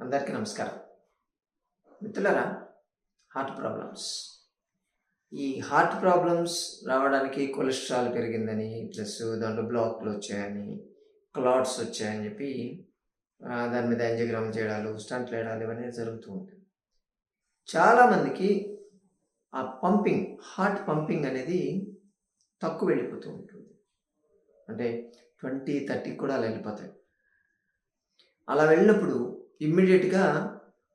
అందరికీ నమస్కారం. మిత్రులరా హార్ట్ ప్రాబ్లమ్స్ ఈ హార్ట్ ప్రాబ్లమ్స్ రావడానికి కొలెస్ట్రాల్ పెరిగిందని ప్లస్ దాంట్లో బ్లాక్లు వచ్చాయని క్లాట్స్ వచ్చాయని చెప్పి దాని మీద ఎంజోగ్రామ్ చేయడాలు స్టంట్లు వేయడాలు ఇవన్నీ జరుగుతూ ఉంటాయి. చాలామందికి ఆ పంపింగ్ హార్ట్ పంపింగ్ అనేది తక్కువ వెళ్ళిపోతూ ఉంటుంది. అంటే ట్వంటీ థర్టీ కూడా అలా వెళ్ళిపోతాయి. అలా వెళ్ళినప్పుడు ఇమ్మీడియట్గా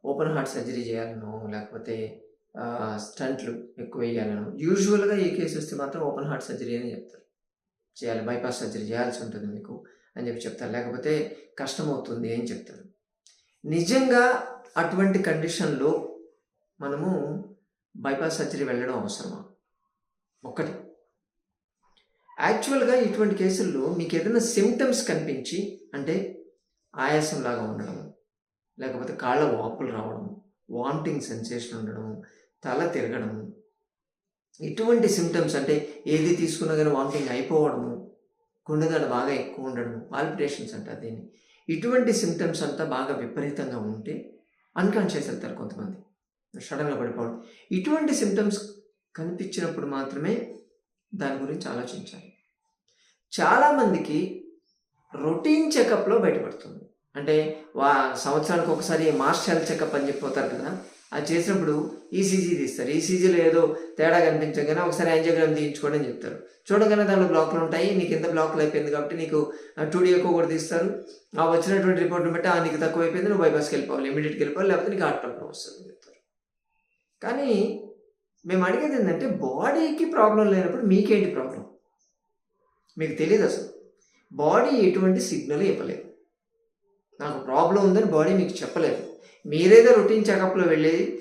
ఓపెన్ హార్ట్ సర్జరీ చేయాలనో లేకపోతే స్టంట్లు ఎక్కువ వేయాలను యూజువల్గా ఈ కేసు వస్తే మాత్రం ఓపెన్ హార్ట్ సర్జరీ అని చెప్తారు. చేయాలి బైపాస్ సర్జరీ చేయాల్సి ఉంటుంది మీకు అని చెప్పి చెప్తారు. లేకపోతే కష్టం అవుతుంది అని చెప్తారు. నిజంగా అటువంటి కండిషన్లో మనము బైపాస్ సర్జరీ వెళ్ళడం అవసరమా? ఒక్కటి. యాక్చువల్గా ఇటువంటి కేసుల్లో మీకు ఏదైనా సిమ్టమ్స్ కనిపించి అంటే ఆయాసం లాగా ఉండడం లేకపోతే కాళ్ళ వాపులు రావడం వామిటింగ్ సెన్సేషన్ ఉండడం తల తిరగడం. ఇటువంటి సిమ్టమ్స్ అంటే ఏది తీసుకున్నా కానీ వామిటింగ్ అయిపోవడము గుండెదడ బాగా ఎక్కువ ఉండడం పాల్పిటేషన్స్ అంటారు దీన్ని. ఇటువంటి సిమ్టమ్స్ అంతా బాగా విపరీతంగా ఉంటే అన్కాన్షియస్ వెళ్తారు కొంతమంది. సడన్గా పడిపోవడం. ఇటువంటి సిమ్టమ్స్ కనిపించినప్పుడు మాత్రమే దాని గురించి ఆలోచించాలి. చాలామందికి రొటీన్ చెకప్లో బయటపడుతుంది. అంటే వా సంవత్సరానికి ఒకసారి మాస్ హెల్త్ చెకప్ అని చెప్పిపోతారు కదా అది చేసినప్పుడు ఈసీజీ తీస్తారు. ఈసీజీలో ఏదో తేడా కనిపించగానే ఒకసారి యాంజియోగ్రామ్ తీయించుకోండి అని చెప్తారు. చూడగానే దాంట్లో బ్లాక్లు ఉంటాయి. నీకు ఎంత బ్లాక్లు అయిపోయింది కాబట్టి నీకు టూ ఎక్కువ కూడా తీస్తారు. ఆ వచ్చినటువంటి రిపోర్ట్ని బట్టి ఆ నీకు తక్కువ అయిపోయింది నువ్వు బైపాస్కి వెళ్ళిపోవాలి ఇమీడియట్కి వెళ్ళిపోవాలి లేకపోతే నీకు హార్ట్ ప్రాబ్లం వస్తుంది చెప్తారు. కానీ మేము అడిగేది ఏంటంటే బాడీకి ప్రాబ్లం లేనప్పుడు మీకేంటి ప్రాబ్లం మీకు తెలియదు అసలు. బాడీ ఎటువంటి సిగ్నల్ ఇవ్వలేదు. నాకు ప్రాబ్లం ఉందని బాడీ మీకు చెప్పలేదు. మీరేదో రొటీన్ చెకప్లో వెళ్ళి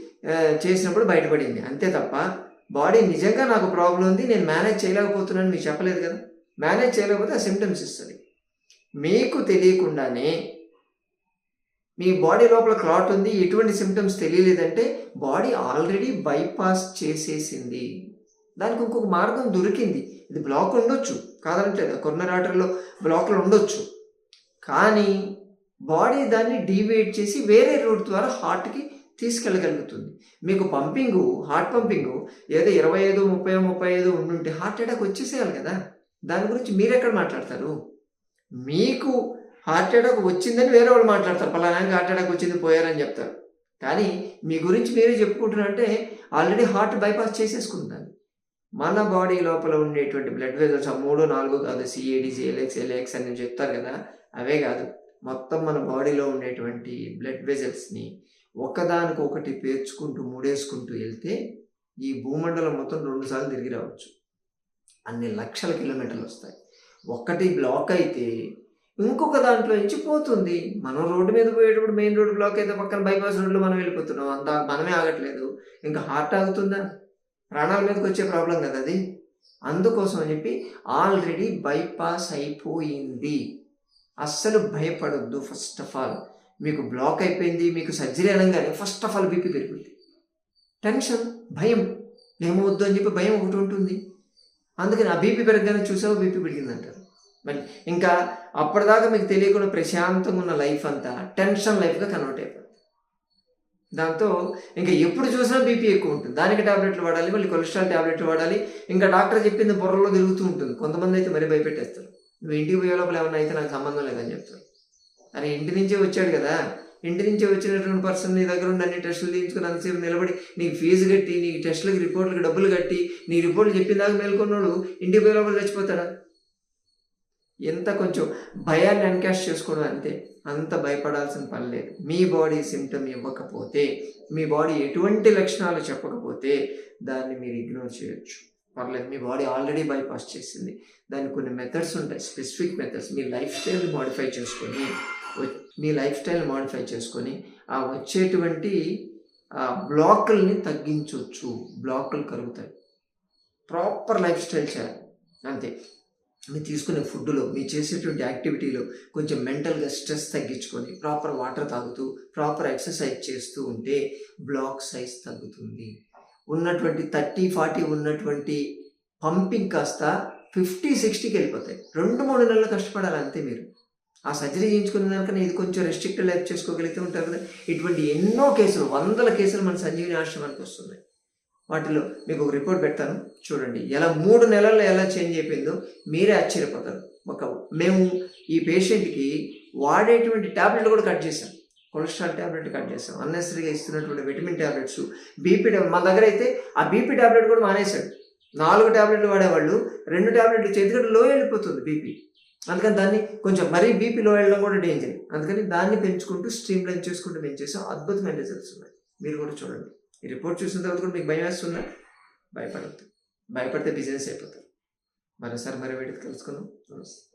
చేసినప్పుడు బయటపడింది. అంతే తప్ప బాడీ నిజంగా నాకు ప్రాబ్లం ఉంది నేను మేనేజ్ చేయలేకపోతున్నాను మీకు చెప్పలేదు కదా? మేనేజ్ చేయలేకపోతే ఆ సిమ్టమ్స్ ఇస్తుంది. మీకు తెలియకుండానే మీ బాడీ లోపల క్లాట్ ఉంది ఎటువంటి సిమ్టమ్స్ తెలియలేదంటే బాడీ ఆల్రెడీ బైపాస్ చేసేసింది. దానికి ఇంకొక మార్గం దొరికింది. ఇది బ్లాక్ ఉండొచ్చు. కాదంటే కొర్నర్ ఆర్టరీలో బ్లాక్లు ఉండొచ్చు. కానీ బాడీ దాన్ని డీవియేట్ చేసి వేరే రూట్ ద్వారా హార్ట్కి తీసుకెళ్ళగలుగుతుంది. మీకు పంపింగ్ హార్ట్ పంపింగ్ ఏదో ఇరవై ఐదు ముప్పై ముప్పై ఐదు ఉండుంటే హార్ట్ అటాక్ వచ్చేసేయాలి కదా. దాని గురించి మీరు ఎక్కడ మాట్లాడతారు? మీకు హార్ట్ అటాక్ వచ్చిందని వేరే వాళ్ళు మాట్లాడతారు. పలానానికి హార్ట్ అటాక్ వచ్చింది పోయారని చెప్తారు. కానీ మీ గురించి మీరే చెప్పుకుంటున్నారంటే ఆల్రెడీ హార్ట్ బైపాస్ చేసేసుకుంటాను మన బాడీ లోపల ఉండేటువంటి బ్లడ్ వెజల్స్ ఆ మూడు నాలుగు కాదు సిఏడి సిఎల్ఎక్స్ ఎల్ఎక్స్ అని చెప్తారు కదా. అవే కాదు. మొత్తం మన బాడీలో ఉండేటువంటి బ్లడ్ వెజల్స్ని ఒకదానికొకటి పేర్చుకుంటూ మూడేసుకుంటూ వెళ్తే ఈ భూమండలం మొత్తం రెండుసార్లు తిరిగి రావచ్చు. అన్ని లక్షల కిలోమీటర్లు వస్తాయి. ఒక్కటి బ్లాక్ అయితే ఇంకొక దాంట్లో ఎంచిపోతుంది మనం రోడ్డు మీద పోయేటప్పుడు మెయిన్ రోడ్ బ్లాక్ అయితే పక్కన బైపాస్ రోడ్లో మనం వెళ్ళిపోతున్నాం. అంత మనమే ఆగట్లేదు. ఇంకా హార్ట్ ఆగుతుందా? ప్రాణాల మీదకి వచ్చే ప్రాబ్లం కదా అది. అందుకోసం అని చెప్పి ఆల్రెడీ బైపాస్ అయిపోయింది. అస్సలు భయపడొద్దు ఫస్ట్ ఆఫ్ ఆల్ మీకు బ్లాక్ అయిపోయింది మీకు సర్జరీ అనగానే ఫస్ట్ ఆఫ్ ఆల్ బీపీ పెరుగుద్ది టెన్షన్ భయం. ఏమవద్దు అని చెప్పి భయం ఒకటి ఉంటుంది. అందుకని ఆ బీపీ పెరగగానే చూసావు బీపీ పెరిగిందంటారు మరి ఇంకా అప్పటిదాకా మీకు తెలియకుండా ప్రశాంతంగా ఉన్న లైఫ్ అంతా టెన్షన్ లైఫ్గా కన్వర్ట్ అయిపోతుంది దాంతో ఇంకా ఎప్పుడు చూసినా బీపీ ఎక్కువ ఉంటుంది. దానికి టాబ్లెట్లు వాడాలి మళ్ళీ కొలెస్ట్రాల్ టాబ్లెట్లు వాడాలి. ఇంకా డాక్టర్ చెప్పింది బుర్రలో తిరుగుతూ ఉంటుంది. కొంతమంది అయితే మరీ భయపెట్టేస్తారు. నువ్వు ఇంటికి పోయే లోపల ఏమన్నా అయితే నాకు సంబంధం లేదని చెప్తారు అరే ఇంటి నుంచే వచ్చాడు కదా. ఇంటి నుంచే వచ్చినటువంటి పర్సన్ నీ దగ్గర ఉండి అన్ని టెస్టులు తీయించుకుని అంతసేపు నిలబడి నీకు ఫీజు కట్టి నీకు టెస్టులకి రిపోర్ట్లకు డబ్బులు కట్టి నీ రిపోర్ట్లు చెప్పిన దాకా మేల్కొన్నాడు ఇంటికి పోయే లోపల చచ్చిపోతాడా? ఎంత కొంచెం భయాన్ని ఎన్కాష్ చేసుకోవడం అంతే. అంత భయపడాల్సిన పని లేదు. మీ బాడీ సిమ్టమ్ ఇవ్వకపోతే మీ బాడీ ఎటువంటి లక్షణాలు చెప్పకపోతే దాన్ని మీరు ఇగ్నోర్ చేయొచ్చు. పర్లేదు మీ బాడీ ఆల్రెడీ బైపాస్ చేసింది. దానికి కొన్ని మెథడ్స్ ఉంటాయి స్పెసిఫిక్ మెథడ్స్ మీ లైఫ్ స్టైల్ మాడిఫై చేసుకొని మీ లైఫ్ స్టైల్ మాడిఫై చేసుకొని ఆ వచ్చేటువంటి ఆ బ్లాకుల్ని తగ్గించవచ్చు బ్లాకులు కలుగుతాయి ప్రాపర్ లైఫ్ స్టైల్ చేయాలి. అంతే. మీరు తీసుకునే ఫుడ్లో మీరు చేసేటువంటి యాక్టివిటీలో కొంచెం మెంటల్గా స్ట్రెస్ తగ్గించుకొని ప్రాపర్ వాటర్ తాగుతూ ప్రాపర్ ఎక్సర్సైజ్ చేస్తూ ఉంటే బ్లాక్ సైజ్ తగ్గుతుంది. ఉన్నటువంటి థర్టీ ఫార్టీ ఉన్నటువంటి పంపింగ్ కాస్త ఫిఫ్టీ సిక్స్టీకి వెళ్ళిపోతాయి. రెండు మూడు నెలలు కష్టపడాలి అంతే మీరు. ఆ సర్జరీ చేయించుకున్న దానికన్నా ఇది కొంచెం రెస్ట్రిక్టెడ్ లైఫ్ చేసుకోగలిగితే ఉంటారు కదా. ఇటువంటి ఎన్నో కేసులు వందల కేసులు మన సంజీవిని ఆశ్రమానికి వస్తున్నాయి. వాటిలో మీకు ఒక రిపోర్ట్ పెడతాను. చూడండి. ఎలా మూడు నెలల్లో ఎలా చేంజ్ అయిపోయిందో మీరే ఆశ్చర్యపోతారు. ఒక మేము ఈ పేషెంట్కి వాడేటువంటి ట్యాబ్లెట్ కూడా కట్ చేశాం. కొలెస్ట్రాల్ ట్యాబ్లెట్ కట్ చేసాం అన్నెసరీగా ఇస్తున్నటువంటి విటమిన్ ట్యాబ్లెట్స్ బీపీ మన దగ్గర అయితే ఆ బీపీ ట్యాబ్లెట్ కూడా మానేశాడు. నాలుగు ట్యాబ్లెట్లు వాడేవాళ్ళు రెండు ట్యాబ్లెట్లు చేతికంటే లో వెళ్ళిపోతుంది బీపీ. అందుకని దాన్ని కొంచెం మరీ బీపీ లో వెళ్ళడం కూడా డేంజర్. అందుకని దాన్ని పెంచుకుంటూ స్ట్రీమ్ లైన్ చేసుకుంటూ మేము చేసాం అద్భుతమైన రిజల్ట్స్ ఉన్నాయి. మీరు కూడా చూడండి. ఈ రిపోర్ట్ చూసిన తర్వాత కూడా మీకు భయం వేస్తుందా భయపడద్దు. భయపడితే బిజినెస్ అయిపోతారు మరోసారి మరి వీటికి కలుసుకుందాం. నమస్తే.